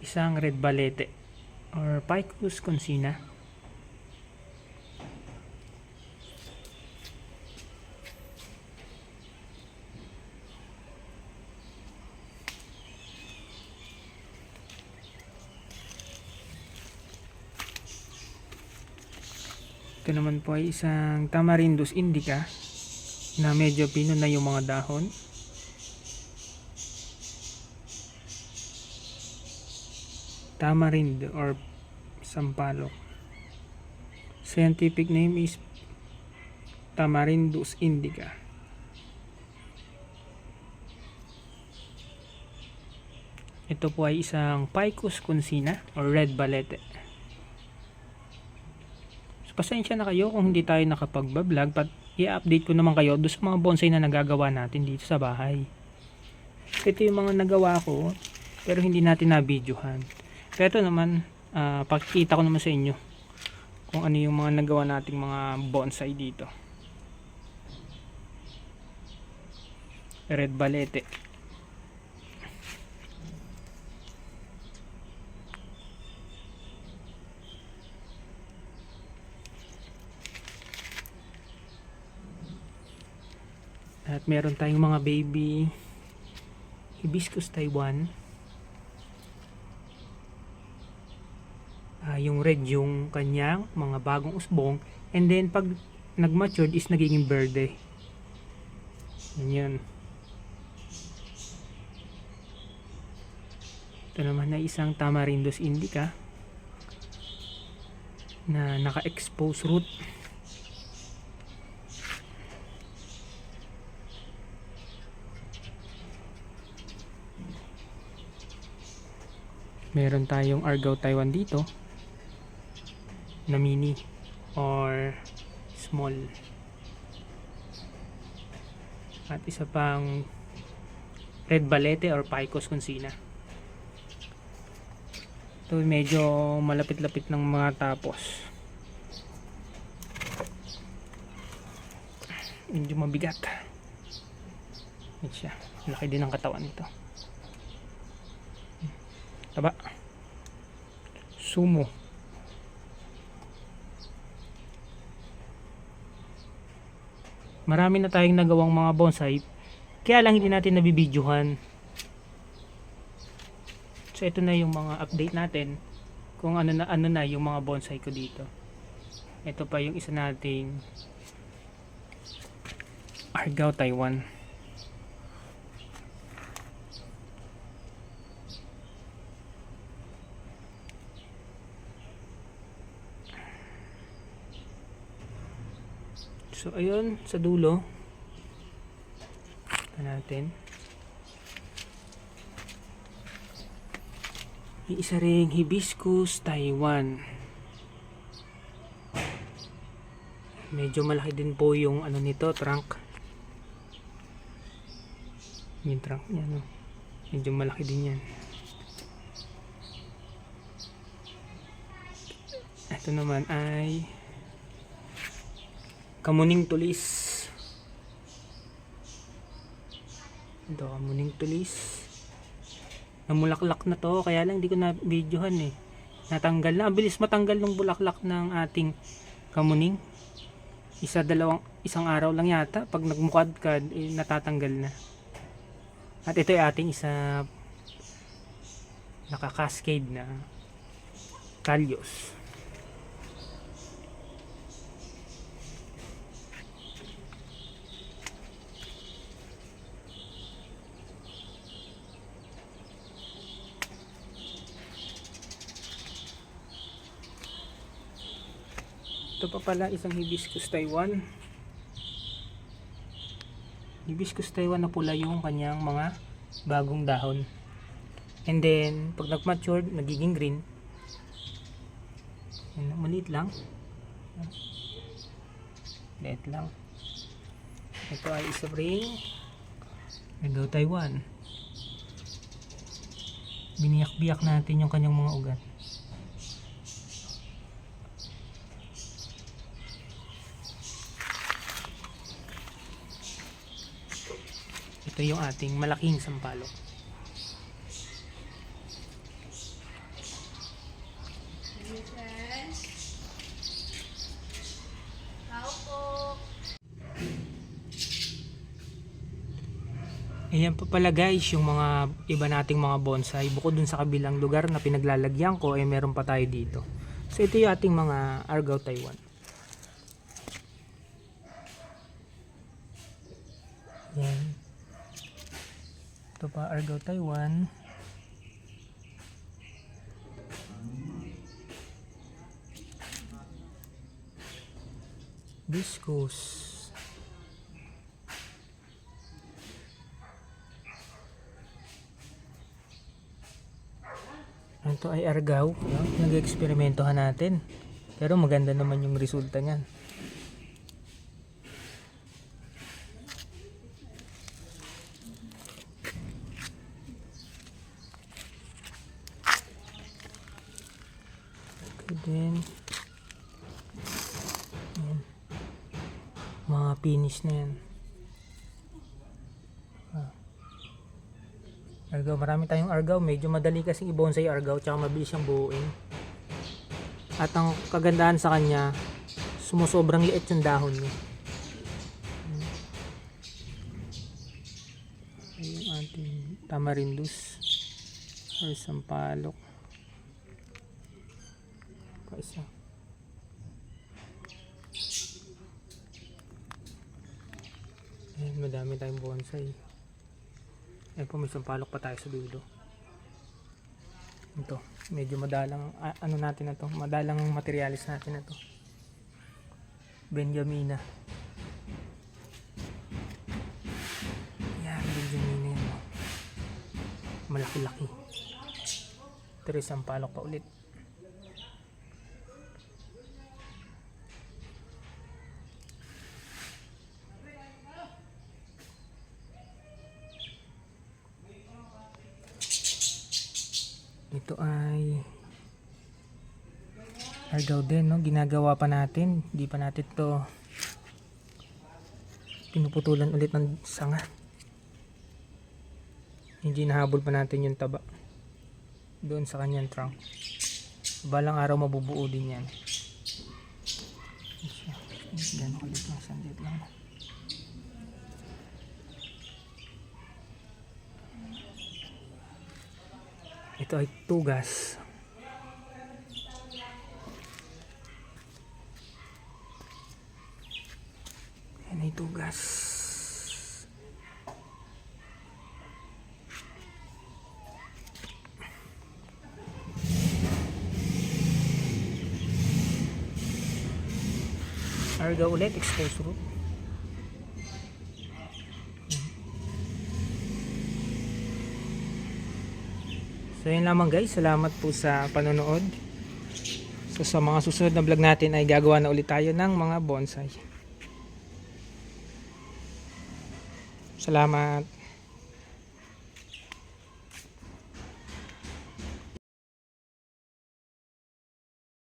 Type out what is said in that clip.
isang red balete or Picus consina. Ito naman po ay isang Tamarindus indica na medyo pino na yung mga dahon. Tamarind or sampalok. Scientific name is Tamarindus indica. Ito po ay isang Picus consina or red balete. So, pasensya na kayo kung hindi tayo nakapag-vlog pat i-update ko naman kayo doon sa mga bonsai na nagagawa natin dito sa bahay. Ito yung mga nagawa ko pero hindi natin na-videohan. Pero ito naman, ah, pakikita ko naman sa inyo kung ano yung mga nagawa nating mga bonsai dito. Red balete. At meron tayong mga baby hibiscus Taiwan. Yung red yung kanyang mga bagong usbong and then pag nag-matured is nagiging verde. Yan. Ito naman na isang Tamarindus indica na naka-expose root. Meron tayong Argao Taiwan dito na mini or small. At isa pang red balete or Picos consina. Ito medyo malapit-lapit ng mga tapos. Medyo mabigat. Yan siya. Laki din ang katawan nito. Taba. Sumo. Marami na tayong nagawang mga bonsai. Kaya lang hindi natin nabibidyohan. So ito na yung mga update natin kung ano na ano na yung mga bonsai ko dito. Ito pa yung isa nating Argao Taiwan. So ayun sa dulo. Ito natin. May isa ring hibiscus Taiwan. Medyo malaki din po yung ano nito, trunk. Yung trunk niya, no? Medyo malaki din yan. Ito naman ay kamuning tulis. Ito, kamuning tulis. Namulaklak na to, kaya lang hindi ko na videohan eh. Natanggal na, Ang bilis matanggal ng bulaklak ng ating kamuning. Isa dalawang isang araw lang yata pag nagmukadkad eh, natatanggal na. At ito ay ating isa nakakascade na kalyos. Ito pa pala isang hibiscus Taiwan. Hibiscus Taiwan na pula yung kanyang mga bagong dahon. And then, pag nag-mature, nagiging green. Yan, maliit lang. Liit lang. Ito ay isa ring Nagaw Taiwan. Biniyak-biyak natin yung kanyang mga ugat. Ito yung ating malaking sampalok. Ayan pa pala guys, yung mga iba nating mga bonsai. Bukod dun sa kabilang lugar na pinaglalagyan ko, eh meron pa tayo dito. So ito yung ating mga Argao Taiwan. Ayan. Ito pa Argao Taiwan. Viscose. Ito ay argaw. No? Nag-eksperimentohan natin. Pero maganda naman yung resulta niyan. Din. Ayan. Mga finish na yan. Argaw, marami tayong argaw. Medyo madali kasing i-bonsai argaw tsaka mabilis siyang buuin. At ang kagandahan sa kanya, sumusobrang liit yung dahon niya. Yung ating tamarindus or sampalok. Pa isa. Ayun, madami tayong bonsai. Ayun po, may sampalok pa tayo sa dulo. Ito, medyo madalang, ano natin na to, madalang materialis natin na to. Benjamina. Yan, Benjamina yan. Malaki-laki. Ito rin sampalok pa ulit. Ito ay argaw din, no? Ginagawa pa natin. Hindi pa natin to pinuputulan ulit ng sanga. Hindi nahabol pa natin yung taba doon sa kanyang trunk. Balang araw mabubuo din yan. Gano'n kalit lang, sandit lang. Ito ay tugas. Yan ay tugas. Arga ulit, expose root. So yun lamang guys, salamat po sa panonood. So sa mga susunod na vlog natin ay gagawa na ulit tayo ng mga bonsai. Salamat.